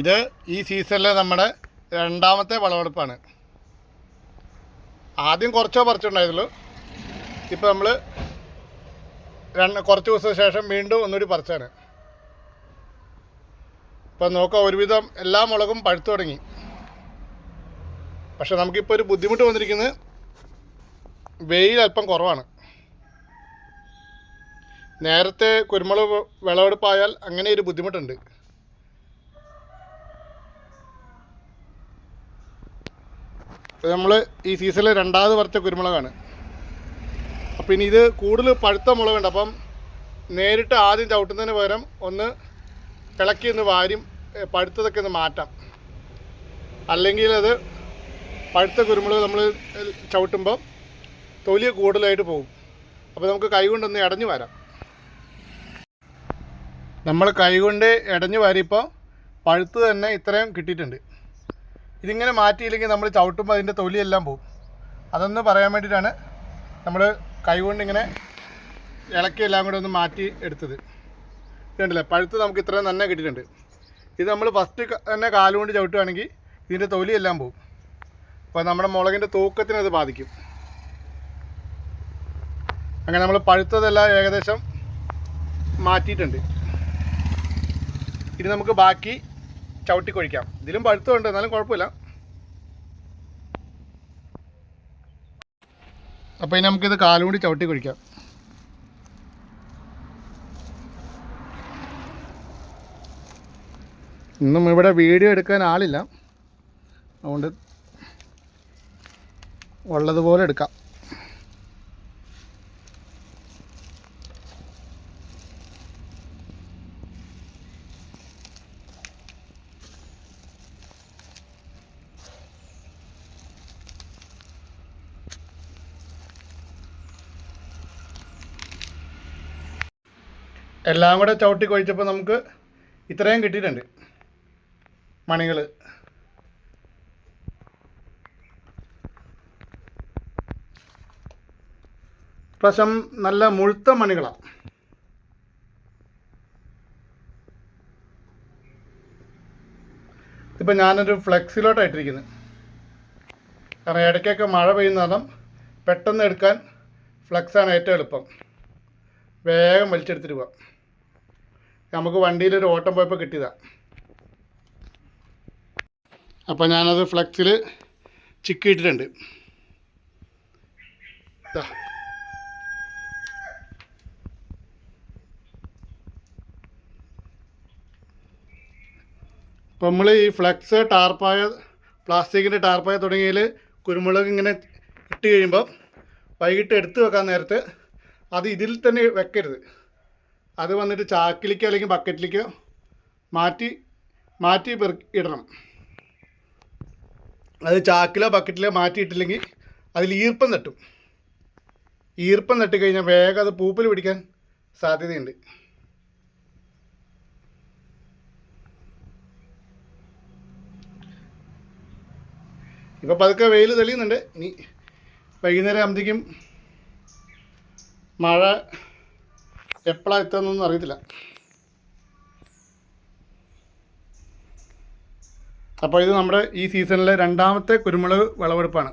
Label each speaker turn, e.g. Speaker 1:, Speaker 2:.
Speaker 1: ഇത് ഈ സീസണിലെ നമ്മുടെ രണ്ടാമത്തെ വിളവെടുപ്പാണ്. ആദ്യം കുറച്ചോ പറിച്ചുണ്ടായിരുന്നുള്ളൂ. ഇപ്പോൾ നമ്മൾ രണ്ട് കുറച്ച് ദിവസത്തിന് ശേഷം വീണ്ടും ഒന്നുകൂടി പറിച്ചാണ്. ഇപ്പം നോക്കാം ഒരുവിധം എല്ലാ മുളകും പഴുത്തു തുടങ്ങി. പക്ഷെ നമുക്കിപ്പോൾ ഒരു ബുദ്ധിമുട്ട് വന്നിരിക്കുന്നത് വെയിൽ അല്പം കുറവാണ്. നേരത്തെ കുരുമുളക് വിളവെടുപ്പായാൽ അങ്ങനെ ഒരു ബുദ്ധിമുട്ടുണ്ട്. നമ്മൾ ഈ സീസണിൽ രണ്ടാമത് പറിച്ച കുരുമുളകാണ്. അപ്പം ഇനി ഇത് കൂടുതൽ പഴുത്ത മുളകുണ്ട്. അപ്പം നേരിട്ട് ആദ്യം ചവിട്ടുന്നതിന് പകരം ഒന്ന് ഇളക്കി ഒന്ന് വാരും പഴുത്തതൊക്കെ ഒന്ന് മാറ്റാം. അല്ലെങ്കിൽ അത് പഴുത്ത കുരുമുളക് നമ്മൾ ചവിട്ടുമ്പോൾ തൊലി കൂടുതലായിട്ട് പോകും. അപ്പോൾ നമുക്ക് കൈകൊണ്ടൊന്ന് ഇടഞ്ഞു വരാം. നമ്മൾ കൈകൊണ്ട് ഇടഞ്ഞു വാരിയപ്പോൾ പഴുത്ത് തന്നെ ഇത്രയും കിട്ടിയിട്ടുണ്ട്. ഇതിങ്ങനെ മാറ്റിയില്ലെങ്കിൽ നമ്മൾ ചവിട്ടുമ്പോൾ അതിന്റെ തൊലിയെല്ലാം പോകും അതൊന്ന് പറയാൻ വേണ്ടിയിട്ടാണ് നമ്മൾ കൈകൊണ്ട് ഇങ്ങനെ ഇളക്കി എല്ലാം കൂടെ ഒന്ന് മാറ്റി എടുത്തത്. ഇതുണ്ടല്ലേ? പഴുത്ത് നമുക്ക് ഇത്രയും തന്നെ കിട്ടിയിട്ടുണ്ട്. ഇത് നമ്മൾ ഫസ്റ്റ് തന്നെ കാലുകൊണ്ട് ചവിട്ടുകയാണെങ്കിൽ ഇതിന്റെ തൊലിയെല്ലാം പോകും അപ്പോൾ നമ്മുടെ മുളകിന്റെ തൂക്കത്തിന് അത് ബാധിക്കും. അങ്ങനെ നമ്മൾ പഴുത്തതെല്ലാം ഏകദേശം മാറ്റിയിട്ടുണ്ട്. ഇനി നമുക്ക് ബാക്കി ചവിട്ടി കൊഴിക്കാം ഇതിലും പഴുത്തമുണ്ട് എന്നാലും കുഴപ്പമില്ല. അപ്പോൾ ഇനി നമുക്കിത് കാലുകൂടി ചവിട്ടി കൊഴിക്കാം ഇന്നും ഇവിടെ വീഡിയോ എടുക്കാൻ ആളില്ല. അതുകൊണ്ട് ഉള്ളതുപോലെ എടുക്കാം. എല്ലാം കൂടെ ചവിട്ടി കൊഴിച്ചപ്പോൾ നമുക്ക് ഇത്രയും കിട്ടിയിട്ടുണ്ട് മണികൾ പ്രശം നല്ല മുഴുത്ത മണികളാണ് ഇപ്പം ഞാനൊരു ഫ്ലെക്സിലോട്ടായിട്ടിരിക്കുന്നത് കാരണം ഇടയ്ക്കൊക്കെ മഴ പെയ്യുന്ന കാരണം പെട്ടെന്ന് എടുക്കാൻ ഫ്ലെക്സാണ് ഏറ്റവും എളുപ്പം. വേഗം വലിച്ചെടുത്തിട്ട് പോവാം. നമുക്ക് വണ്ടിയിലൊരു ഓട്ടം പോയപ്പോൾ കിട്ടിയതാണ് അപ്പോൾ ഞാനത് ഫ്ലക്സിൽ ചിക്കിയിട്ടിട്ടുണ്ട്. ദാ. അപ്പോൾ നമ്മൾ ഈ ഫ്ലക്സ് ടാർപ്പായ പ്ലാസ്റ്റിക്കിന്റെ ടാർപ്പായ തുടങ്ങിയതിൽ കുരുമുളക് ഇങ്ങനെ ഇട്ട് കഴിയുമ്പോൾ വൈകിട്ട് എടുത്ത് വെക്കാൻ നേരത്ത് അത് ഇതിൽ തന്നെ വെക്കരുത്. അത് വന്നിട്ട് ചാക്കിലേക്കോ അല്ലെങ്കിൽ ബക്കറ്റിലേക്കോ മാറ്റി മാറ്റി ഇടണം. അത് ചാക്കിലോ ബക്കറ്റിലോ മാറ്റിയിട്ടില്ലെങ്കിൽ അതിൽ ഈർപ്പം തട്ടും. ഈർപ്പം തട്ടി കഴിഞ്ഞാൽ വേഗം അത് പൂപ്പിൽ പിടിക്കാൻ സാധ്യതയുണ്ട്. ഇപ്പം പതുക്കെ വെയിൽ തെളിയുന്നുണ്ട്. ഇനി വൈകുന്നേരം ആകുമ്പോഴത്തേക്കും മഴ എപ്പോഴാണ് എത്തുന്നതെന്ന് അറിയത്തില്ല. അപ്പോൾ ഇത് നമ്മുടെ ഈ സീസണിലെ രണ്ടാമത്തെ കുരുമുളക് വിളവെടുപ്പാണ്.